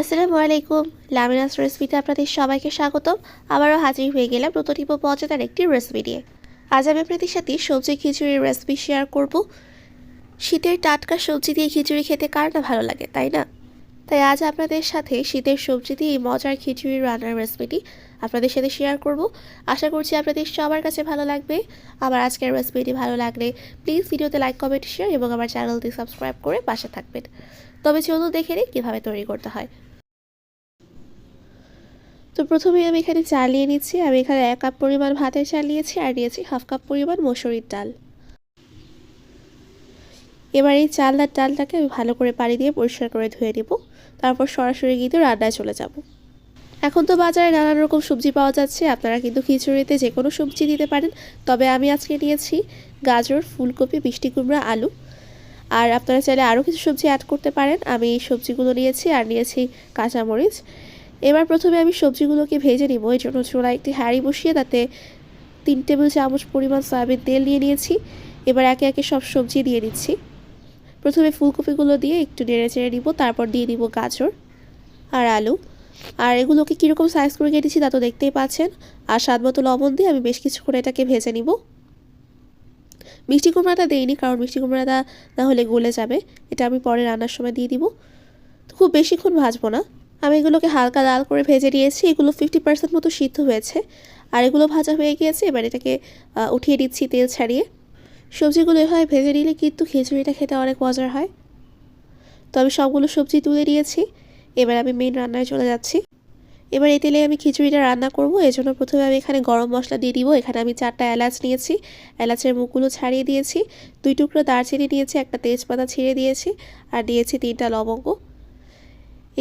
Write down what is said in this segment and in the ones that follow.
আসসালামু আলাইকুম। লামিনাস রেসিপিতে আপনাদের সবাইকে স্বাগতম। আবারও হাজির হয়ে গেলাম এবং মজাদার একটি রেসিপি নিয়ে। আজ আমি আপনাদের সাথে সবজি খিচুড়ির রেসিপি শেয়ার করব। শীতের টাটকা সবজি দিয়ে খিচুড়ি খেতে কার না ভালো লাগে, তাই না? তাই আজ আপনাদের সাথে শীতের সবজি দিয়ে এই মজার খিচুড়ি রান্নার রেসিপিটি আপনাদের সাথে শেয়ার করব। আশা করছি আপনাদের সবার কাছে ভালো লাগবে। আমার আজকের রেসিপিটি ভালো লাগলে প্লিজ ভিডিওতে লাইক কমেন্ট শেয়ার এবং আমার চ্যানেলটি সাবস্ক্রাইব করে পাশে থাকবেন। তবে চলুন দেখে নিই কীভাবে তৈরি করতে হয়। তো প্রথমে আমি এখানে চালিয়ে নিচ্ছি। আমি এখানে এক কাপ পরিমাণ ভাতের চাল নিয়েছি আর নিয়েছি হাফ কাপ পরিমাণ মসুরির ডাল। এবার এই চাল আর ডালটাকে ভালো করে পানি দিয়ে পরিষ্কার করে ধুয়ে নেব। তারপর সরাসরি কিন্তু রান্নায় চলে যাব। এখন তো বাজারে নানান রকম সবজি পাওয়া যাচ্ছে, আপনারা কিন্তু খিচুড়িতে যে কোনো সবজি দিতে পারেন। তবে আমি আজকে নিয়েছি গাজর, ফুলকপি, মিষ্টি কুমড়া, আলু। আর আপনারা চাইলে আরও কিছু সবজি অ্যাড করতে পারেন। আমি এই সবজিগুলো নিয়েছি আর নিয়েছি কাঁচামরিচ। এবার প্রথমে আমি সবজিগুলোকে ভেজে নিব। এই জন্য চুলায় একটি হাঁড়ি বসিয়ে তাতে তিন টেবিল চামচ পরিমাণ সয়াবিন তেল নিয়ে নিয়েছি। এবার একে একে সব সবজি দিয়ে দিচ্ছি। প্রথমে ফুলকপিগুলো দিয়ে একটু নেড়ে চেড়ে নিব, তারপর দিয়ে দিব গাজর আর আলু। আর এগুলোকে কীরকম সাইজ করে কেটেছি তা তো দেখতেই পাচ্ছেন। আর স্বাদ মতো লবণ দিয়ে আমি বেশ কিছুক্ষণ এটাকে ভেজে নিব। মিষ্টি কুমড়াটা দিইনি, কারণ মিষ্টি কুমড়াটা না হলে গলে যাবে। এটা আমি পরে রান্নার সময় দিয়ে দিব। তো খুব বেশিক্ষণ ভাজবো না। আমি এগুলোকে হালকা লাল করে ভেজে নিয়েছি। এগুলো ফিফটি পার্সেন্ট মতো সিদ্ধ হয়েছে। আর এগুলো ভাজা হয়ে গিয়েছে, এবার এটাকে উঠিয়ে দিচ্ছি তেল ছাড়িয়ে। সবজিগুলো এভাবে ভেজে নিলে কিন্তু খিচুড়িটা খেতে অনেক মজার হয়। তো আমি সবগুলো সবজি তুলে নিয়েছি। এবার আমি মেন রান্নায় চলে যাচ্ছি। এবার এই তেলে আমি খিচুড়িটা রান্না করব। জন্য প্রথমে আমি এখানে গরম মশলা দিয়ে দিব। এখানে আমি চারটা এলাচ নিয়েছি। এলাচের মুখগুলো ছাড়িয়ে দিয়েছি। দুই টুকরো দারচিনি নিয়েছি, একটা তেজপাতা ছিঁড়ে দিয়েছি আর দিয়েছি তিনটা লবঙ্গ।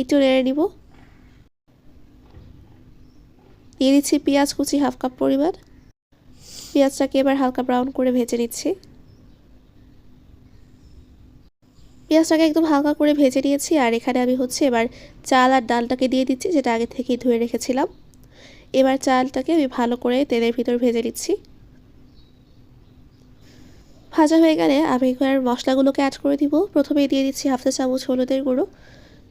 একটু নেড়ে নিব। দিয়ে দিচ্ছি পেঁয়াজ কুচি হাফ কাপ পরিমাণ। পেঁয়াজটাকে এবার হালকা ব্রাউন করে ভেজে নিচ্ছি। পেঁয়াজটাকে একদম হালকা করে ভেজে নিয়েছি আর এখানে আমি হচ্ছে এবার চাল আর ডালটাকে দিয়ে দিচ্ছি, যেটা আগে থেকেই ধুয়ে রেখেছিলাম। এবার চালটাকে আমি ভালো করে তেলের ভিতর ভেজে নিচ্ছি। ভাজা হয়ে গেলে আমি এবার মশলাগুলোকে অ্যাড করে দিব। প্রথমে দিয়ে দিচ্ছি হাফ চামচ হলুদের গুঁড়ো।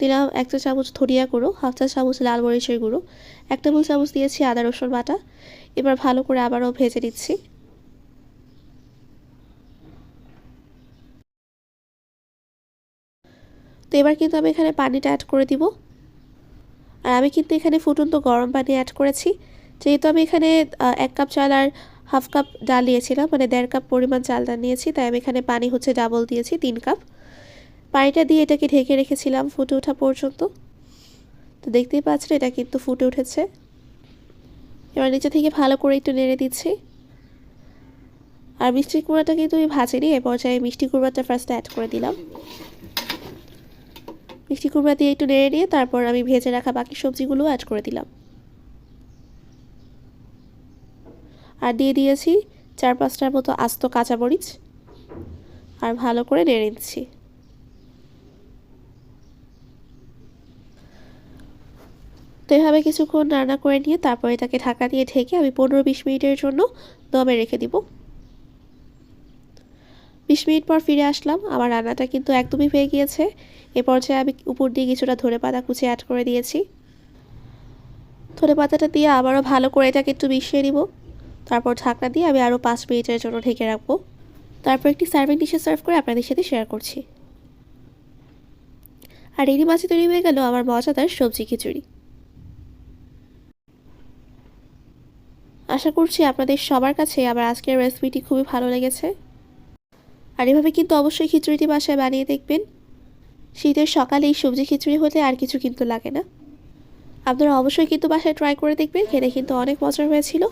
দিলাম এক চা চামচ ধনিয়া গুঁড়ো, হাফ চা চামচ লাল মরিচের গুঁড়ো এক টেবিল চামচ দিয়েছি আদা, রসুন বাটা। এবার ভালো করে আবারও ভেজে নিচ্ছি। তো এবার কিন্তু আমি এখানে পানিটা অ্যাড করে দিব। আর আমি কিন্তু এখানে ফুটন্ত গরম পানি অ্যাড করেছি। যেহেতু আমি এখানে এক কাপ চাল আর হাফ কাপ ডাল নিয়েছিলাম মানে দেড় কাপ পরিমাণ চাল ডাল নিয়েছি, তাই আমি এখানে পানি হচ্ছে ডাবল দিয়েছি, তিন কাপ। পানিটা দিয়ে এটাকে ঢেকে রেখেছিলাম ফুটে ওঠা পর্যন্ত। তো দেখতেই পাচ্ছেন, এটা কিন্তু ফুটে উঠেছে। এবার নিচে থেকে ভালো করে একটু নেড়ে দিচ্ছি। আর মিষ্টি কুমড়াটা কিন্তু আমি ভাজিনি, এ পর্যায়ে মিষ্টি কুমড়াটা ফার্স্ট অ্যাড করে দিলাম। মিষ্টি কুমড়া দিয়ে একটু নেড়ে নিয়ে তারপর আমি ভেজে রাখা বাকি সবজিগুলো অ্যাড করে দিলাম। আর দিয়ে দিয়েছি চার পাঁচটার মতো আস্ত কাঁচামরিচ। আর ভালো করে নেড়ে দিচ্ছি। তো এভাবে কিছুক্ষণ রান্না করে নিয়ে তারপরে এটাকে ঢাকা দিয়ে ঢেকে আমি পনেরো বিশ মিনিটের জন্য দমে রেখে দিব। বিশ মিনিট পর ফিরে আসলাম, আমার রান্নাটা কিন্তু একদমই হয়ে গিয়েছে। এ পর্যায়ে আমি উপর দিয়ে কিছুটা ধরে পাতা কুচি অ্যাড করে দিয়েছি। ধরে পাতাটা দিয়ে আবারও ভালো করে এটাকে একটু মিশিয়ে নিব। তারপর ঢাকনা দিয়ে আমি আরও পাঁচ মিনিটের জন্য ঢেকে রাখব। তারপর একটি সার্ভিং ডিশে সার্ভ করে আপনাদের সাথে শেয়ার করছি। আর এরই মাঝে তৈরি হয়ে গেল আমার মজাদার সবজি খিচুড়ি। আশা করছি আপনাদের সবার কাছে আমার আজকের রেসিপিটি খুবই ভালো লেগেছে। আর এভাবে কিন্তু অবশ্যই খিচুড়িটি বাসায় বানিয়ে দেখবেন। শীতের সকালে এই সবজি খিচুড়ি হলে আর কিছু কিন্তু লাগে না। আপনারা অবশ্যই কিন্তু বাসায় ট্রাই করে দেখবেন খেতে কিন্তু অনেক মজার হয়েছিল।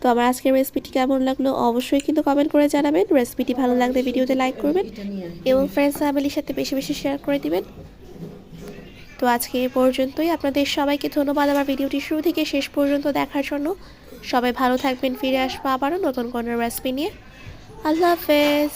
তো আমার আজকের রেসিপিটি কেমন লাগল অবশ্যই কিন্তু কমেন্ট করে জানাবেন। রেসিপিটি ভালো লাগলে ভিডিওতে লাইক করবেন এবং ফ্রেন্ডস ফ্যামিলির সাথে বেশি বেশি শেয়ার করে দিবেন। তো আজকে এ পর্যন্তই। আপনাদের সবাইকে ধন্যবাদ। আমার ভিডিওটি শুরু থেকে শেষ পর্যন্ত দেখার জন্য। সবাই ভালো থাকবেন ফিরে আসব আবারও নতুন কোনো রেসিপি নিয়ে। আল্লাহ হাফেজ।